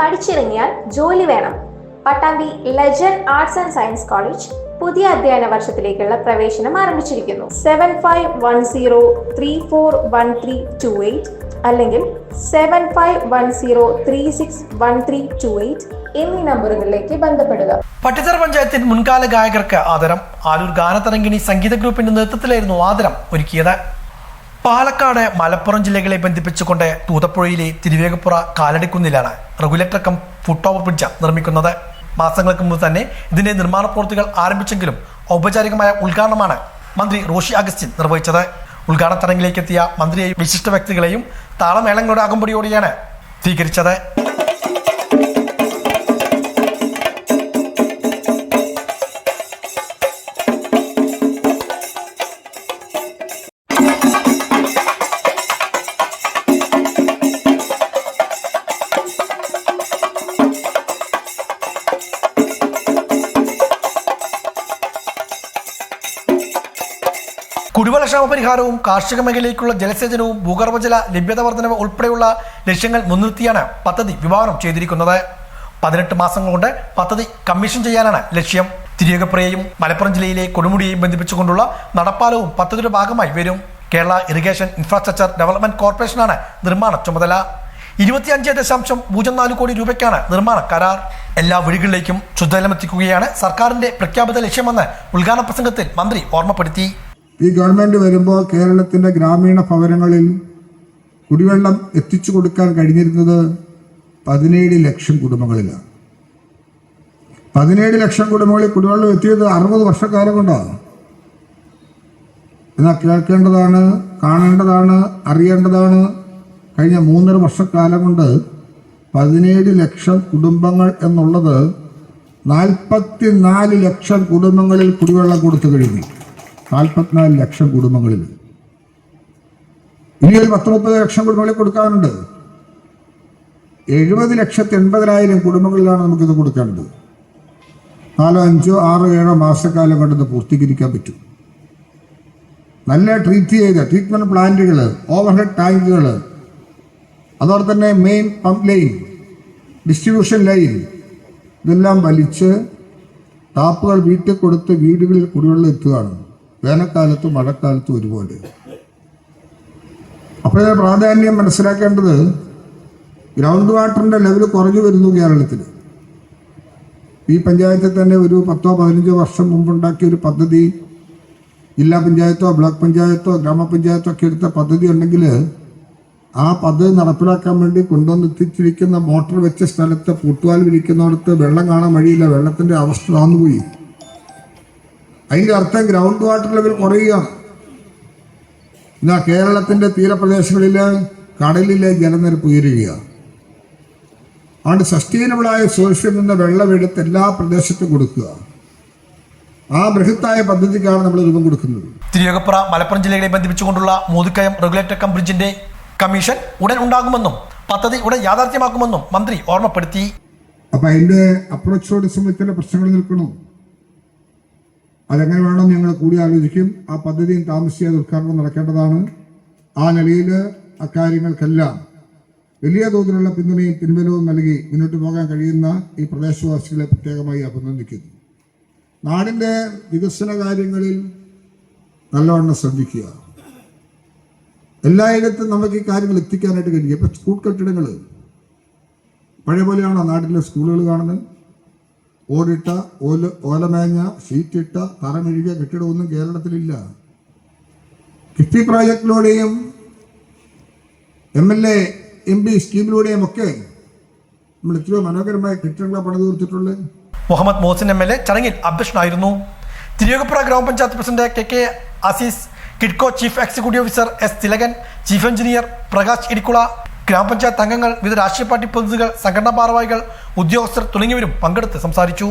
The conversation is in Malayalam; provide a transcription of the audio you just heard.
പഠിച്ചിറങ്ങിയാൽ ജോലി വേണം. Pattambi legend arts and science college പുതിയ അധ്യയന വർഷത്തിലേക്കുള്ള പ്രവേശനം ആരംഭിച്ചിരിക്കുന്നു. Seven five one zero three four one three two eight അല്ലെങ്കിൽ seven five one zero three six one three two eight എന്നീ നമ്പറുകളിലേക്ക് ബന്ധപ്പെടുക. പട്ടിത്തറ പഞ്ചായത്തിൽ മുൻകാല ഗായകർക്ക് ആദരം. ആലൂർ ഗാനതരംഗിണി സംഗീത ഗ്രൂപ്പിന്റെ നേതൃത്വത്തിലായിരുന്നു ആദരം ഒരുക്കിയത്. പാലക്കാട് മലപ്പുറം ജില്ലകളെ ബന്ധിപ്പിച്ചുകൊണ്ട് തൂതപ്പുഴയിലെ Thiruvegappura കാലടിക്കുന്നിലാണ് regulator cum foot over bridge നിർമ്മിക്കുന്നത്. മാസങ്ങൾക്ക് മുമ്പ് തന്നെ ഇതിന്റെ നിർമ്മാണ പ്രവൃത്തികൾ ആരംഭിച്ചെങ്കിലും ഔപചാരികമായ ഉദ്ഘാടനമാണ് മന്ത്രി റോഷി അഗസ്റ്റിൻ നിർവഹിച്ചത്. ഉദ്ഘാടന ചടങ്ങിലേക്ക് എത്തിയ മന്ത്രിയെയും വിശിഷ്ട വ്യക്തികളെയും താളമേളങ്ങളുടെ അകമ്പടിയോടെയാണ് സ്വീകരിച്ചത്. കുടിവെള്ളക്ഷാമ പരിഹാരവും കാർഷിക മേഖലയിലേക്കുള്ള ജലസേചനവും ഭൂഗർഭജല ലഭ്യത വർധനവ് ഉൾപ്പെടെയുള്ള ലക്ഷ്യങ്ങൾ മുൻനിർത്തിയാണ് പദ്ധതി വിഭാവനം ചെയ്തിരിക്കുന്നത്. പതിനെട്ട് മാസം കൊണ്ട് പദ്ധതി കമ്മീഷൻ ചെയ്യാനാണ് ലക്ഷ്യം. തിരുവകപ്പുറയെയും മലപ്പുറം ജില്ലയിലെ കൊടുമുടിയെയും ബന്ധിപ്പിച്ചുകൊണ്ടുള്ള നടപ്പാലവും പദ്ധതിയുടെ ഭാഗമായി വരും. കേരള ഇറിഗേഷൻ ഇൻഫ്രാസ്ട്രക്ചർ ഡെവലപ്മെന്റ് കോർപ്പറേഷനാണ് നിർമ്മാണ ചുമതല. ഇരുപത്തിയഞ്ച് ദശാംശം പൂജ്യം നാല് കോടി രൂപയ്ക്കാണ് നിർമ്മാണ കരാർ. എല്ലാ വീടുകളിലേക്കും ശുദ്ധജലമെത്തിക്കുകയാണ് സർക്കാരിന്റെ പ്രഖ്യാപിത ലക്ഷ്യമെന്ന് ഉദ്ഘാടന പ്രസംഗത്തിൽ മന്ത്രി ഓർമ്മപ്പെടുത്തി. ഈ ഗവൺമെന്റ് വരുമ്പോൾ കേരളത്തിന്റെ ഗ്രാമീണ ഭവനങ്ങളിൽ കുടിവെള്ളം എത്തിച്ചു കൊടുക്കാൻ കഴിഞ്ഞിരുന്നത് പതിനേഴ് ലക്ഷം കുടുംബങ്ങളിലാണ്. പതിനേഴ് ലക്ഷം കുടുംബങ്ങളിൽ കുടിവെള്ളം എത്തിയത് അറുപത് വർഷക്കാലം കൊണ്ടാണ്. എന്നാൽ കേൾക്കേണ്ടതാണ് കാണേണ്ടതാണ് അറിയേണ്ടതാണ്. കഴിഞ്ഞ മൂന്നര വർഷക്കാലം കൊണ്ട് പതിനേഴ് ലക്ഷം കുടുംബങ്ങൾ എന്നുള്ളത് നാൽപ്പത്തി നാല് ലക്ഷം കുടുംബങ്ങളിൽ കുടിവെള്ളം കൊടുത്തു കഴിഞ്ഞു. നാൽപ്പത്തിനാല് ലക്ഷം കുടുംബങ്ങളിൽ. ഇനി ഒരു പത്ത് മുപ്പത് ലക്ഷം കുടുംബങ്ങളിൽ കൊടുക്കാനുണ്ട് എഴുപത് ലക്ഷത്തി എൺപതിനായിരം കുടുംബങ്ങളിലാണ് നമുക്കിത് കൊടുക്കേണ്ടത് നാലോ അഞ്ചോ ആറോ ഏഴോ മാസക്കാലം കൊണ്ട് ഇത് പൂർത്തീകരിക്കാൻ പറ്റും. നല്ല ട്രീറ്റ് ചെയ്ത ട്രീറ്റ്മെന്റ് പ്ലാന്റുകൾ ഓവർഹെഡ് ടാങ്കുകൾ അതോടെ തന്നെ main pump line distribution line ഇതെല്ലാം വലിച്ച് ടാപ്പുകൾ വീട്ടിൽ കൊടുത്ത് വീടുകളിൽ കുടിവെള്ളം എത്തുകയാണ്. വേനൽക്കാലത്തും മഴക്കാലത്തും ഒരുപോലെ. അപ്പോൾ പ്രാധാന്യം മനസ്സിലാക്കേണ്ടത് ഗ്രൗണ്ട് വാട്ടറിന്റെ ലെവൽ കുറഞ്ഞു വരുന്നു കേരളത്തിൽ ഈ പഞ്ചായത്തിൽ തന്നെ ഒരു പത്തോ പതിനഞ്ചോ വർഷം മുമ്പുണ്ടാക്കിയ ഒരു പദ്ധതി ജില്ലാ പഞ്ചായത്തോ ബ്ലോക്ക് പഞ്ചായത്തോ ഗ്രാമപഞ്ചായത്തോ ഒക്കെ എടുത്ത പദ്ധതി ഉണ്ടെങ്കിൽ ആ പദ്ധതി നടപ്പിലാക്കാൻ വേണ്ടി കൊണ്ടുവന്നെത്തിച്ചിരിക്കുന്ന മോട്ടോർ വെച്ച സ്ഥലത്ത് പൂട്ടുവാൽ വിരിക്കുന്നിടത്ത് വെള്ളം കാണാൻ വഴിയില്ല വെള്ളത്തിന്റെ അവസ്ഥ താന്നുപോയി അതിന്റെ അർത്ഥം ഗ്രൗണ്ട് വാട്ടർ ലെവൽ കുറയുക. എന്നാ കേരളത്തിന്റെ തീരപ്രദേശങ്ങളിൽ കടലിലെ ജലനിരപ്പ് ഉയരുക അതുകൊണ്ട് സസ്റ്റൈനബിളായ സോഷ്യൽ നിന്ന് വെള്ളമെടുത്ത് എല്ലാ പ്രദേശത്തും കൊടുക്കുക. ആ ബൃഹത്തായ പദ്ധതിക്കാണ് നമ്മൾ രൂപം കൊടുക്കുന്നത്. തിരുവകപ്പുറ മലപ്പുറം ജില്ലകളെ ബന്ധിപ്പിച്ചുകൊണ്ടുള്ള മൂതുക്കയം റെഗുലേറ്റർ കം ബ്രിഡ്ജിന്റെ കമ്മീഷൻ ഉടൻ ഉണ്ടാകുമെന്നും പദ്ധതി ഉടൻ യാഥാർത്ഥ്യമാക്കുമെന്നും മന്ത്രി ഓർമ്മപ്പെടുത്തി. അപ്പൊ അതിന്റെ അപ്രോച്ചോട് സമയത്തിന്റെ പ്രശ്നങ്ങൾ നിൽക്കണു? അതെങ്ങനെ വേണം ഞങ്ങൾ കൂടി ആലോചിക്കും. ആ പദ്ധതിയും താമസിയാതെ ഉദ്ഘാടനം നടക്കേണ്ടതാണ്. ആ നിലയിൽ അക്കാര്യങ്ങൾക്കെല്ലാം വലിയ തോതിലുള്ള പിന്തുണയും പിൻബലവും നൽകി മുന്നോട്ട് പോകാൻ കഴിയുന്ന ഈ പ്രദേശവാസികളെ പ്രത്യേകമായി അഭിനന്ദിക്കുന്നു. നാടിന്റെ വികസന കാര്യങ്ങളിൽ നല്ലവണ്ണം ശ്രദ്ധിക്കുക. എല്ലായിടത്തും നമുക്ക് ഈ കാര്യങ്ങൾ എത്തിക്കാനായിട്ട് കഴിയും. ഇപ്പം സ്കൂൾ കെട്ടിടങ്ങൾ പഴയ പോലെയാണോ നാട്ടിലെ സ്കൂളുകൾ കാണുന്നത്? ഓടിട്ട ഓല ഓലമേഞ്ഞ ഷീറ്റിട്ട തറമെഴുകിയ കെട്ടിടമൊന്നും കേരളത്തിലില്ല. KIIFB പ്രോജക്റ്റിലൂടെയും M L A M P സ്കീമിലൂടെയും ഒക്കെ നമ്മൾ എത്രയോ മനോഹരമായ കെട്ടിടങ്ങളെ പണി തീർത്തിട്ടുള്ളത് Muhammad Mohsin M L A ചടങ്ങിൽ അധ്യക്ഷനായിരുന്നു. തിരുവകപ്പുറ ഗ്രാമപഞ്ചായത്ത് president K K Aziz KIDCO chief executive officer S Thilakan chief engineer Prakash Idikkula ഗ്രാമപഞ്ചായത്ത് അംഗങ്ങൾ വിവിധ രാഷ്ട്രീയ പാർട്ടി പ്രതിനിധികൾ സംഘടനാ ഭാരവാഹികൾ ഉദ്യോഗസ്ഥർ തുടങ്ങിയവരും പങ്കെടുത്ത് സംസാരിച്ചു.